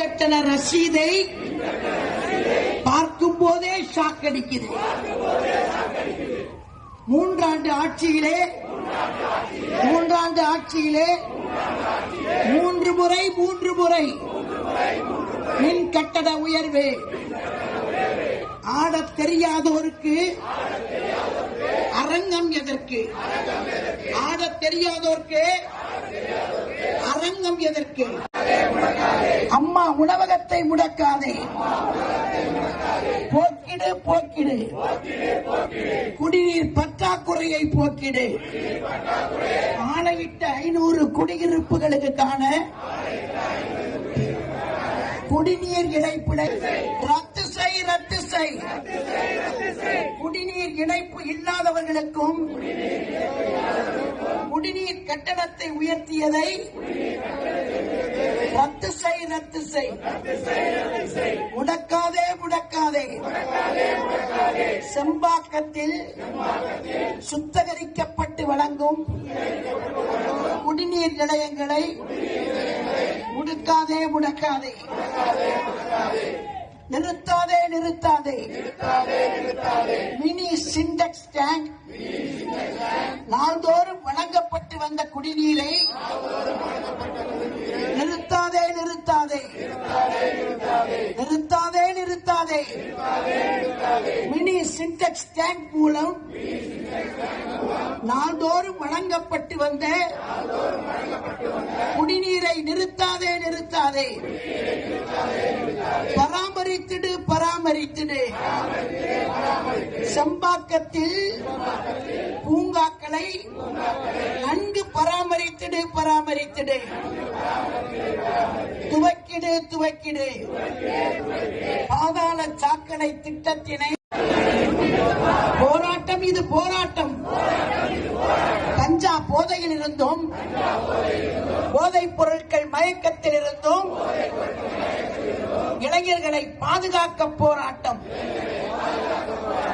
கட்டண ரசீதை பார்க்கும் போதே ஷாக் அடிக்குது மூன்றாண்டு ஆட்சியிலே மூன்றாண்டு ஆட்சியிலே மூன்று முறை மூன்று முறை மின் கட்டண உயர்வு. ஆடத் தெரியாதோருக்கு அரங்கம் எதற்கு? ஆடத் தெரியாதோருக்கு அரங்கம் எதற்கு? உணவகத்தை முடக்காதே. போக்கிடு போக்கிடு. குடிநீர் பற்றாக்குறையை போக்கிடு. ஆணையிட்ட ஐநூறு குடியிருப்புகளுக்கான குடிநீர் இணைப்பினை ரத்து செய் ரத்து செய். குடிநீர் இணைப்பு இல்லாதவர்களுக்கும் குடிநீர் கட்டணத்தை உயர்த்தியதை ரத்து செய் ரத்து செய். முடக்காதே முடக்காதே. செம்பாக்கத்தில் சுத்தகரிக்கப்பட்டு வழங்கும் குடிநீர் நிலையங்களை முடுக்காதே முடக்காதே. நிறுத்தாதே நிறுத்தாதே. Mini Sintex tank. நாள்தோறும் கலந்த குடிநீரை நிறுத்தாதே நிறுத்தாதே. நிறுத்தாதே நிறுத்தாதே. மினி சிண்டெக்ஸ் டேங்க் மூலம் நாள்தோறும் வழங்கப்பட்டு வந்த குடிநீரை நிறுத்தாதே நிறுத்தாதே. பராமரித்திடு பராமரித்திடு. செம்பாக்கத்தில் பூங்காக்களை பராமரித்திடு பராமரித்திடு துவக்கிடு துவக்கிடு. பாதாள சாக்கடை திட்டத்தினை போராட்டம் இது போராட்டம். கஞ்சா போதையில் இருந்தும். போதைப் பொருட்கள் மயக்கத்தில் இருந்தும். இளைஞர்களை பாதுகாக்க போராட்டம்.